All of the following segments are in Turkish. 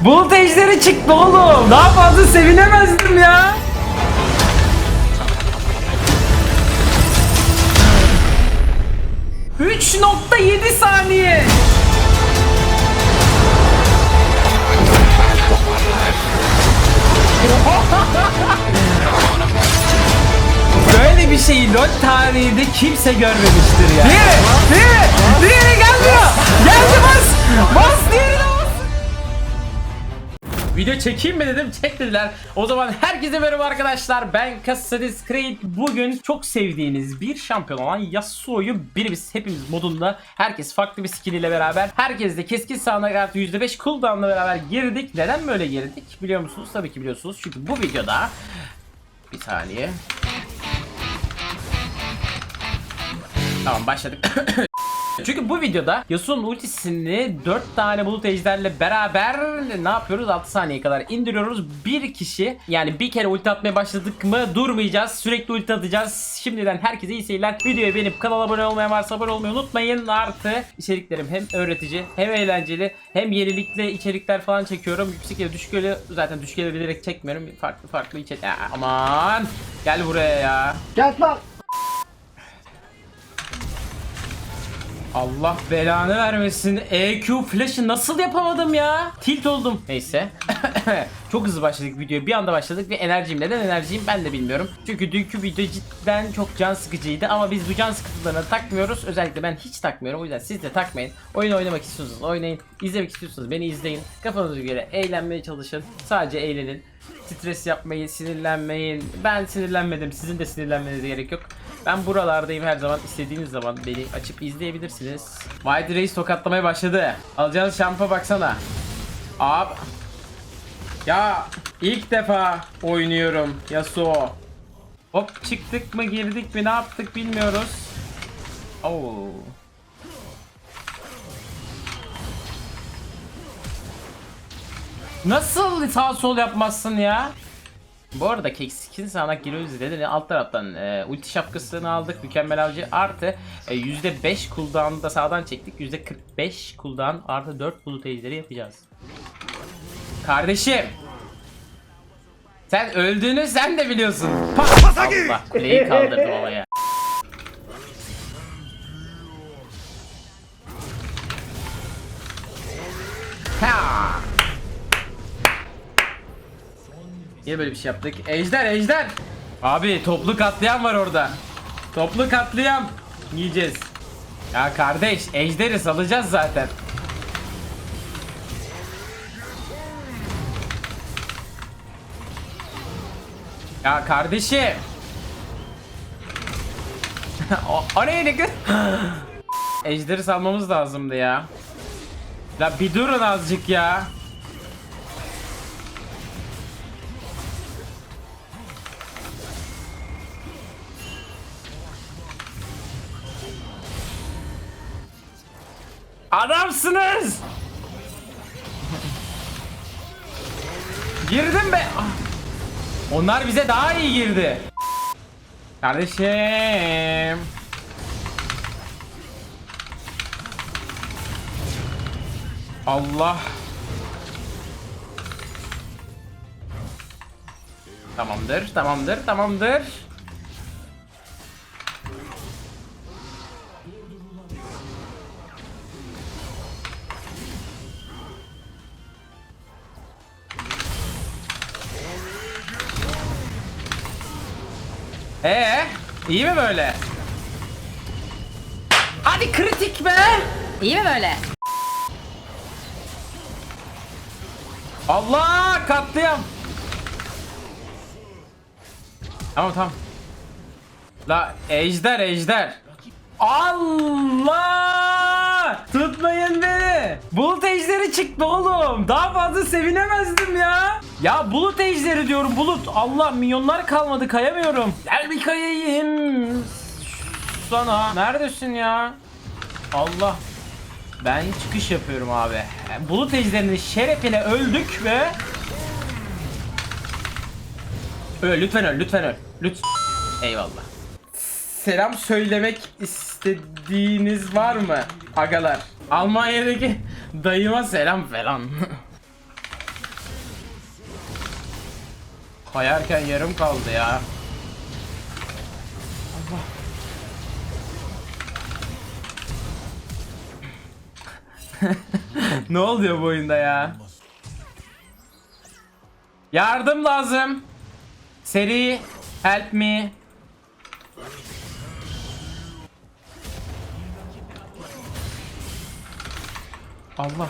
Bulut ejderi çıktı oğlum. Daha fazla sevinemezdim ya. Üç nokta yedi saniye. Böyle bir şeyi LoL tarihinde kimse görmemiştir ya. Diğeri, diğeri, diğeri gelmiyor. Geldi bas. Bas bas. Video çekeyim mi dedim çek dediler. O zaman herkese merhaba arkadaşlar. Ben Kassadis Creed. Bugün çok sevdiğiniz bir şampiyon olan Yasuo'yu birimiz hepimiz modunda. Herkes farklı bir skill ile beraber. Herkes de keskin sağına kartı %5 cooldown'la beraber girdik. Neden böyle girdik biliyor musunuz? Tabii ki biliyorsunuz. Çünkü bu videoda bir saniye. Tamam başladık. Çünkü bu videoda Yasuo'nun ultisini 4 tane bulut ejderle beraber ne yapıyoruz? 6 saniye kadar indiriyoruz. Bir kişi yani bir kere ulti atmaya başladık mı durmayacağız. Sürekli ulti atacağız. Şimdiden herkese iyi seyirler. Videoyu beğenip kanala abone olmayan varsa abone olmayı unutmayın. Artı içeriklerim hem öğretici hem eğlenceli hem yenilikli içerikler falan çekiyorum. Yüksek ya düşük zaten düşük bilerek çekmiyorum. Farklı farklı içerik. Aman gel buraya ya. Gel lan. Allah belanı vermesin. EQ flash'ı nasıl yapamadım ya? Tilt oldum. Neyse. çok hızlı başladık videoya. Bir anda başladık ve enerjim. Neden enerjiyim ben de bilmiyorum. Çünkü dünkü video cidden çok can sıkıcıydı. Ama biz bu can sıkıntılarına takmıyoruz. Özellikle ben hiç takmıyorum. O yüzden siz de takmayın. Oyun oynamak istiyorsanız oynayın. İzlemek istiyorsanız beni izleyin. Kafanıza göre eğlenmeye çalışın. Sadece eğlenin. Stres yapmayın, sinirlenmeyin. Ben sinirlenmedim. Sizin de sinirlenmenize gerek yok. Ben buralardayım her zaman. istediğiniz zaman beni açıp izleyebilirsiniz. White Race tokatlamaya başladı. Alacağınız şampa baksana. Abi. Ya ilk defa oynuyorum Yasuo. Hop çıktık mı girdik mi ne yaptık bilmiyoruz. Oo. Nasıl sağ sol yapmazsın ya? Bu arada Kekskin sağanak giriyoruz dedi. Alt taraftan e, ulti şapkasını aldık. Mükemmel avcı artı e, %5 cooldown'ı da sağdan çektik. %45 cooldown artı 4 bulut ejderi yapacağız. Kardeşim. Sen öldüğünü sen de biliyorsun. Pa- Allah kuleyi kaldırdım ama ya. Ha! Niye böyle bir şey yaptık? Ejder, ejder! Abi toplu katliam var orada. Toplu katliam. Yiyeceğiz. Ya kardeş, ejderi salacağız zaten. Ya kardeşim. o, o neydi kız? Ejderi salmamız lazımdı ya. La bir durun azıcık ya. Adamsınız. Girdim be. Onlar bize daha iyi girdi. Kardeşim. Allah. Tamamdır, tamamdır, tamamdır. Ee, iyi mi böyle? Hadi kritik be. İyi mi böyle? Allah katliam. Tamam tamam. La ejder ejder. Allah! Tutmayın beni. Bulut ejderi çıktı oğlum. Daha fazla sevinemezdim ya. Ya bulut ejderi diyorum bulut. Allah milyonlar kalmadı kayamıyorum. Gel bir kayayım. Sana. Neredesin ya? Allah. Ben çıkış yapıyorum abi. Bulut ejderinin şerefine öldük ve Öl lütfen öl lütfen öl. Lütfen. Eyvallah. Selam söylemek istediğiniz var mı agalar? Almanya'daki dayıma selam falan. Kayarken yarım kaldı ya. Allah. ne oluyor bu oyunda ya? Yardım lazım. Seri help me. Allah.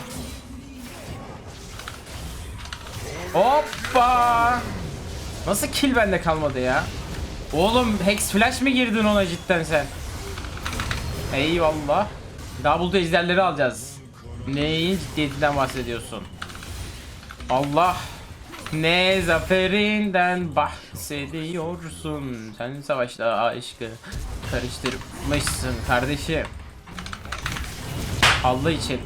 Hoppa. Nasıl kill bende kalmadı ya? Oğlum Hex Flash mı girdin ona cidden sen? Eyvallah. Double ejderleri alacağız. Neyin ciddiyetinden bahsediyorsun? Allah. Ne zaferinden bahsediyorsun? Sen savaşta aşkı karıştırmışsın kardeşim. Allah için.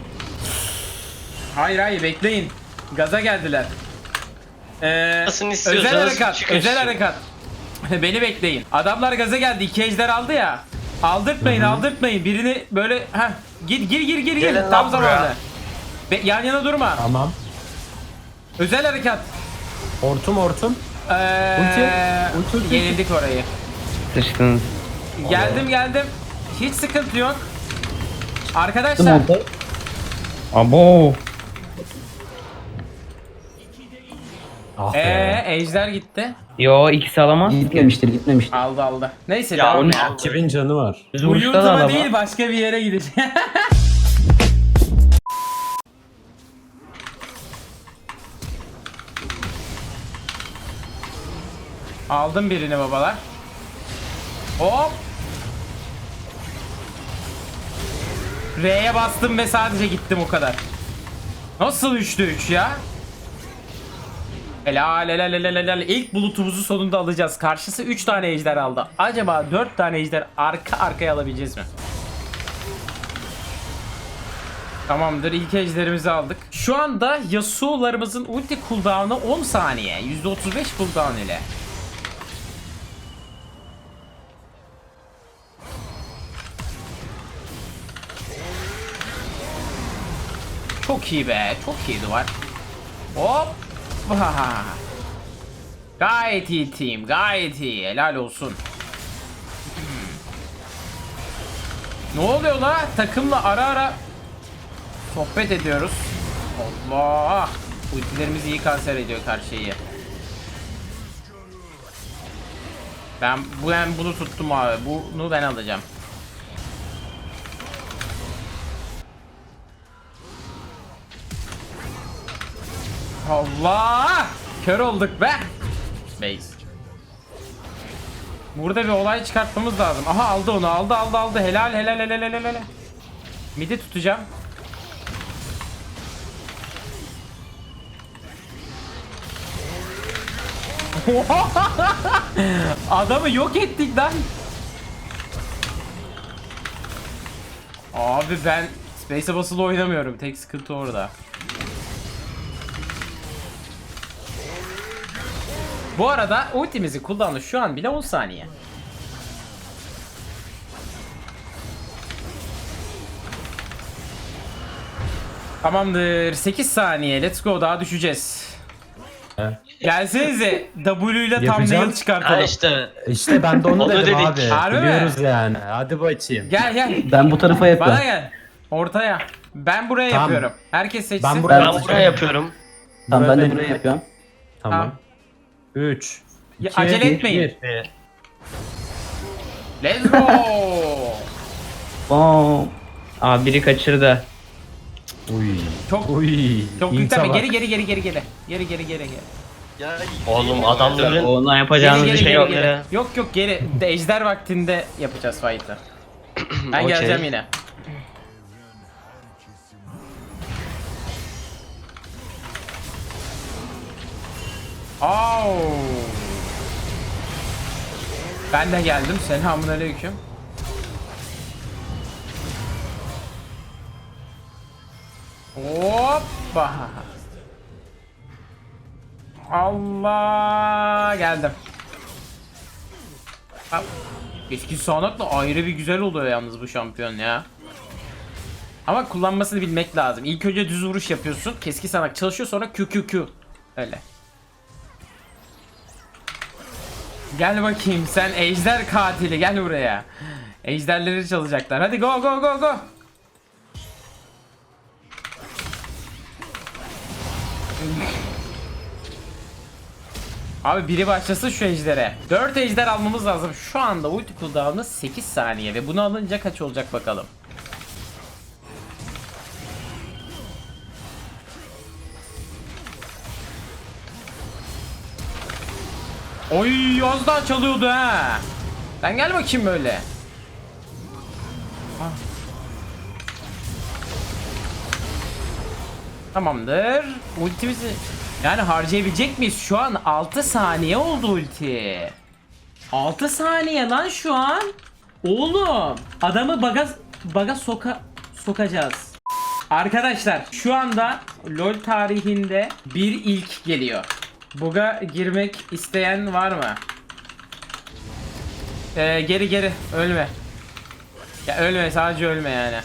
Hayır hayır bekleyin. Gaza geldiler. Ee, Nasıl özel istiyorsanız harekat, çıkın özel işte. harekat. Beni bekleyin. Adamlar gaza geldi. İki ejder aldı ya. Aldırtmayın, aldırtmayın. Birini böyle heh, gir gir gir gir gir. Gelin Tam buraya. zamanı. Be- yan yana durma. Tamam. Özel harekat. Hortum hortum. Ee, Ulti, ulti, ulti. yenildik orayı. Sıçtınız. Geldim geldim. Hiç sıkıntı yok. Arkadaşlar Abo. Ah be. ee, ejder gitti. Yo ikisi alamaz. Gitmemiştir gitmemiştir. Aldı aldı. Neyse Ya devam onu- ya. 2000 canı var. Düz Bu YouTube'a alamaz. değil başka bir yere gidecek. Aldım birini babalar. Hop. R'ye bastım ve sadece gittim o kadar. Nasıl 3'te 3 ya? Helal helal helal helal. İlk bulutumuzu sonunda alacağız. Karşısı 3 tane ejder aldı. Acaba 4 tane ejder arka arkaya alabileceğiz mi? Tamamdır ilk ejderimizi aldık. Şu anda Yasuo'larımızın ulti cooldown'ı 10 saniye. %35 cooldown ile. Çok iyi be. Çok iyi duvar. Hop. Gayet iyi team. Gayet iyi. Helal olsun. Ne oluyor la? Takımla ara ara sohbet ediyoruz. Allah! Ultilerimiz iyi kanser ediyor karşıyı. Ben ben bunu tuttum abi. Bunu ben alacağım. Allah! Kör olduk be. Base. Burada bir olay çıkartmamız lazım. Aha aldı onu. Aldı aldı aldı. Helal helal helal helal helal. Midi tutacağım. Adamı yok ettik lan. Abi ben Space'e basılı oynamıyorum. Tek sıkıntı orada. Bu arada ultimizi kullandı şu an bile 10 saniye. Tamamdır. 8 saniye. Let's go. Daha düşeceğiz. Evet. Gelsenize W ile Yapacağım. thumbnail çıkartalım. Ha işte. İşte ben de onu Onu dedim dedik. abi. Harbi mi? Biliyoruz yani. Hadi bakayım. Gel gel. Ben bu tarafa yapıyorum. Bana gel. Ortaya. Ben buraya Tamam. yapıyorum. Herkes seçsin. Ben buraya- Ben buraya yapıyorum. Tamam ben de buraya yapıyorum. Tamam. 3 Ya, acele etmeyin. Ee, Let's go. Bom. Aa biri kaçırdı. Uy. Çok- Uy. Çok bak. Geri geri geri geri geri. Geri geri geri geri. Oğlum adamların Ona Geri yapacağınız geri bir şey yok. geri. Yok yok geri. De ejder vaktinde yapacağız fight'ı. Ben Okey. geleceğim yine. Au. Ben de geldim. Selamünaleyküm. Hoppa. Allah geldim. Eski sağanakla ayrı bir güzel oluyor yalnız bu şampiyon ya. Ama kullanmasını bilmek lazım. İlk önce düz vuruş yapıyorsun. Keski sanak çalışıyor sonra Q Q Q. Öyle. Gel bakayım sen ejder katili gel buraya. Ejderleri çalacaklar. Hadi go go go go. Abi biri başlasın şu ejdere. 4 ejder almamız lazım. Şu anda ulti cooldown'ı 8 saniye ve bunu alınca kaç olacak bakalım. Oy az daha çalıyordu ha. Lan gel bakayım böyle. Ah. Tamamdır. Ultimizi yani harcayabilecek miyiz? Şu an 6 saniye oldu ulti. 6 saniye lan şu an. Oğlum adamı baga baga soka sokacağız. Arkadaşlar şu anda LoL tarihinde bir ilk geliyor. Buga girmek isteyen var mı? Ee, geri geri ölme. Ya ölme sadece ölme yani.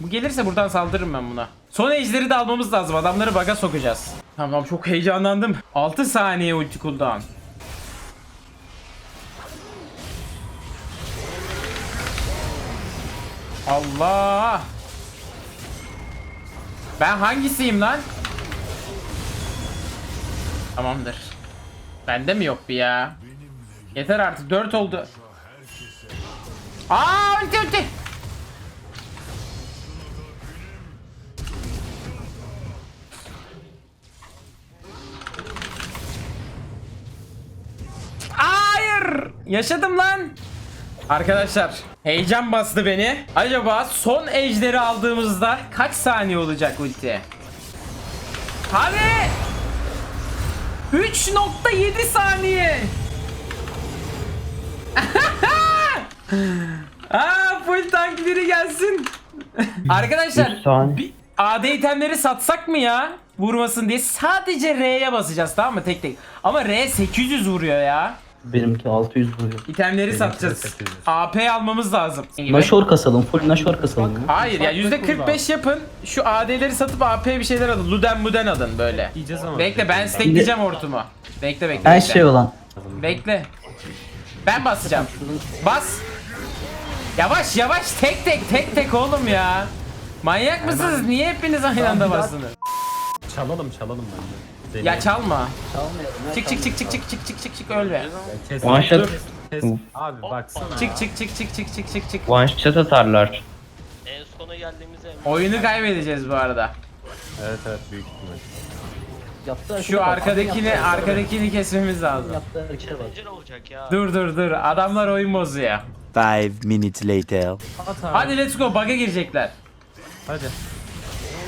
Bu gelirse buradan saldırırım ben buna. Son ejderi de almamız lazım. Adamları baga sokacağız. Tamam çok heyecanlandım. 6 saniye ulti cooldown. Allah! Ben hangisiyim lan? Tamamdır. Bende mi yok bir ya? Yeter artık 4 oldu. Aa ulti ulti. Hayır! Yaşadım lan. Arkadaşlar heyecan bastı beni. Acaba son ejderi aldığımızda kaç saniye olacak ulti? Hadi! 3.7 saniye. Aa full tank biri gelsin. Arkadaşlar bir AD itemleri satsak mı ya? Vurmasın diye sadece R'ye basacağız tamam mı tek tek. Ama R 800 vuruyor ya. Benimki 600 vuruyor. İtemleri satacağız. 800. AP almamız lazım. Naşor kasalım. Full naşor kasalım. Hayır ya Farklı %45 yapın. Şu AD'leri satıp AP bir şeyler alın. Luden muden alın böyle. Yiyeceğiz ama. Bekle ben stackleyeceğim hortumu. Bekle bekle. Her bekle. şey olan. Bekle. Ben basacağım. Bas. Yavaş yavaş tek tek tek tek oğlum ya. Manyak mısınız? Niye hepiniz aynı anda bastınız? Çalalım çalalım bence. Ya çalma. Çalmıyorum. Çık çık çık çık çık çık çık çık çık öl be. Kes- One shot. Abi baksana. Çık çık çık çık çık çık çık çık. One shot atarlar. En sona geldiğimizde Oyunu kaybedeceğiz bu arada. Evet evet büyük ihtimal. Yaptığı Şu bak, arkadakini yaptığı harekete arkadakini kesmemiz lazım. Yaptığı Dur dur dur. Adamlar oyun bozuyor. Five minutes later. Hadi let's go. Bug'a girecekler. Hadi.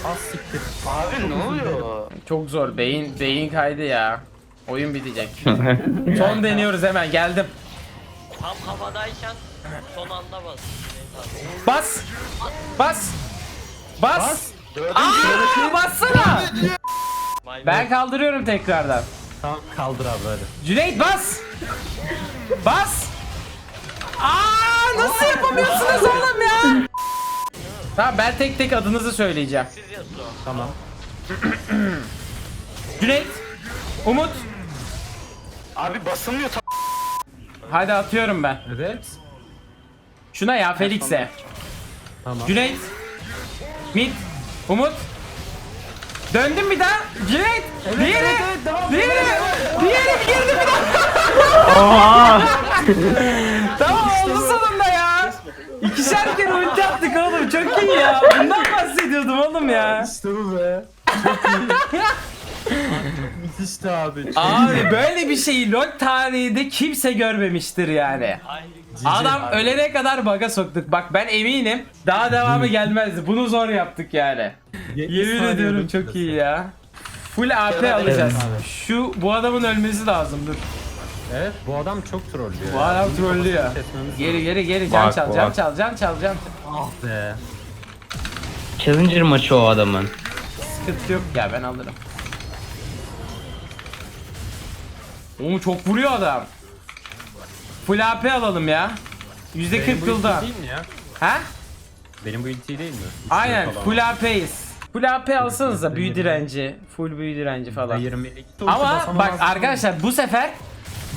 Az siktir. Abi ne oluyor? Çok zor. Beyin beyin kaydı ya. Oyun bitecek. Son deniyoruz hemen. Geldim. Tam havadayken son anda bas. Bas. Bas. Bas. Aa, bassana. Ben kaldırıyorum tekrardan. Tamam kaldır abi hadi. Cüneyt bas. Bas. Aa nasıl yapamıyorsunuz oğlum ya? Tamam ben tek tek adınızı söyleyeceğim. Siz Yasuo. Tamam. Cüneyt. Umut. Abi basılmıyor tam. Hadi atıyorum ben. Evet. Şuna ya Felix'e. Tamam. Cüneyt. Mid. Umut. Döndüm bir daha. Cüneyt. diğeri. diğeri. Diğeri girdi bir daha. tamam oldu ya. İkişer kere ulti attık oğlum çok iyi ya. Bundan bahsediyordum oğlum ya. İşte bu be. Müthişti abi. Abi böyle bir şeyi LoL tarihinde kimse görmemiştir yani. Adam abi. ölene kadar baga soktuk. Bak ben eminim daha devamı gelmezdi. Bunu zor yaptık yani. 70 Yemin ediyorum çok iyi ya. Full AP alacağız. Şu bu adamın ölmesi lazım dur. Evet bu adam çok trollüyor. Bu ya. adam trollüyor. kafasını kesmemiz Geri geri geri can Bak, çal can bak. çal can çal can. Ah be. Challenger maçı o adamın. Sıkıntı yok ya ben alırım. Oğlum çok vuruyor adam. Full AP alalım ya. %40 Benim bu kılda. ulti değil mi ya? Ha? Benim bu ulti değil mi? Üç Aynen falan. full AP'yiz. Full AP alsanız da büyü direnci, full büyü direnci falan. 20'lik. Ama bak arkadaşlar bu sefer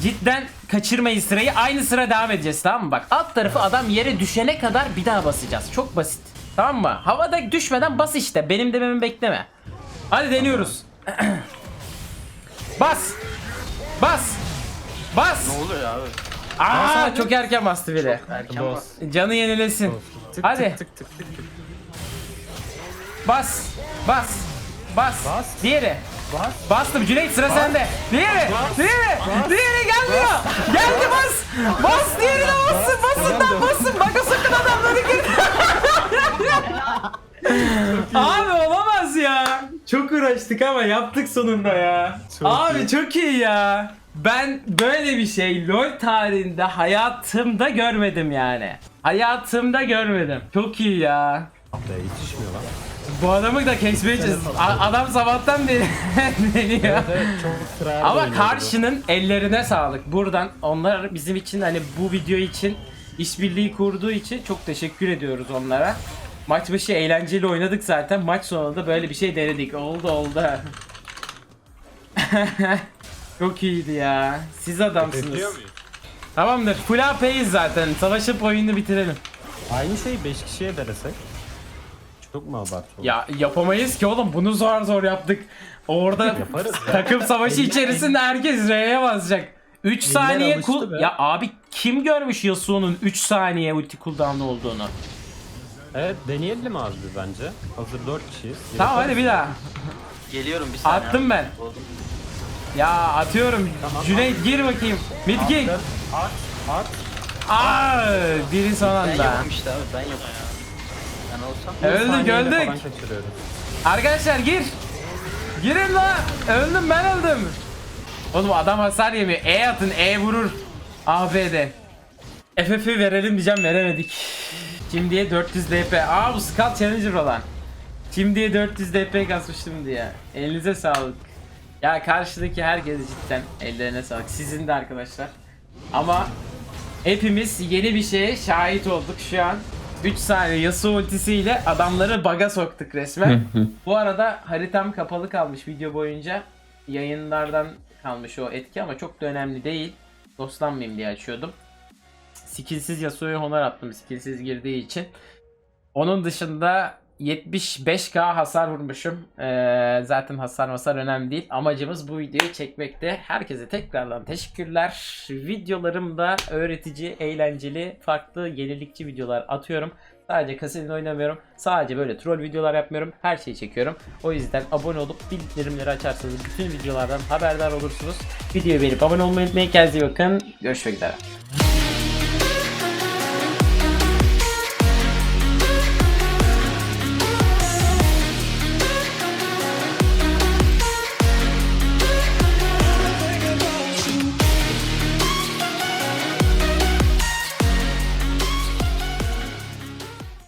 Cidden kaçırmayın sırayı. Aynı sıra devam edeceğiz tamam mı? Bak alt tarafı adam yere düşene kadar bir daha basacağız. Çok basit. Tamam mı? Havada düşmeden bas işte. Benim dememi bekleme. Hadi deniyoruz. bas. Bas. Bas. Ne oluyor abi? Aa çok erken bastı biri. Erken bas. Canı yenilesin. Tık Hadi. tık tık tık. Bas. Bas. Bas. Bas. Diğeri. Bas. Bastım Cüneyt sıra sende. Diğeri. Diğeri. Diğeri bas. Diğerine bassın. Basın lan basın. Bak sakın adamları gir. Abi olamaz ya. Çok uğraştık ama yaptık sonunda ya. Çok Abi iyi. çok iyi ya. Ben böyle bir şey LoL tarihinde hayatımda görmedim yani. Hayatımda görmedim. Çok iyi ya. Be yetişmiyor lan. Bu adamı da kesmeye çalış- A- Adam sabahtan beri deniyor. Ama karşının ellerine sağlık. Buradan onlar bizim için hani bu video için işbirliği kurduğu için çok teşekkür ediyoruz onlara. Maç başı eğlenceli oynadık zaten. Maç sonunda da böyle bir şey denedik. Oldu oldu. çok iyiydi ya. Siz adamsınız. Tamamdır. Full AP'yiz zaten. Savaşıp oyunu bitirelim. Aynı şeyi 5 kişiye denesek. Çok mu abartı? Ya yapamayız ki oğlum. Bunu zor zor yaptık. Orada Yaparız ya. takım savaşı içerisinde herkes R'ye basacak. 3 Eller saniye alıştı cool... be. Ya abi kim görmüş Yasuo'nun 3 saniye ulti cooldown'da olduğunu? Evet deneyelim abi bence. Hazır 4 kişiyiz. Tamam hadi bir daha. Geliyorum bir saniye. Attım ben. Ya atıyorum. Cüneyt gir bakayım. Mid king. At, at. Aa, biri son Ben anda. yokum işte abi ben yokum. Olsam. Öldük öldük. Arkadaşlar gir. Girin lan. Öldüm ben öldüm. Oğlum adam hasar yemiyor. E atın E vurur. ABD. FF'i verelim diyeceğim veremedik. Şimdiye 400 DP. Aa bu Skull Challenger olan. Şimdiye 400 DP kasmıştım diye. Elinize sağlık. Ya karşıdaki herkes cidden ellerine sağlık. Sizin de arkadaşlar. Ama hepimiz yeni bir şeye şahit olduk şu an. 3 saniye Yasuo ultisiyle adamları baga soktuk resmen. Bu arada haritam kapalı kalmış video boyunca. Yayınlardan kalmış o etki ama çok da önemli değil. Dostlanmayayım diye açıyordum. Skillsiz Yasuo'ya honor attım skillsiz girdiği için. Onun dışında 75k hasar vurmuşum. Ee, zaten hasar hasar önemli değil. Amacımız bu videoyu çekmekte. Herkese tekrardan teşekkürler. Videolarımda öğretici, eğlenceli, farklı, yenilikçi videolar atıyorum. Sadece kasetin oynamıyorum. Sadece böyle troll videolar yapmıyorum. Her şeyi çekiyorum. O yüzden abone olup bildirimleri açarsanız bütün videolardan haberdar olursunuz. Videoyu beğenip abone olmayı unutmayın. Kendinize iyi bakın. Görüşmek üzere.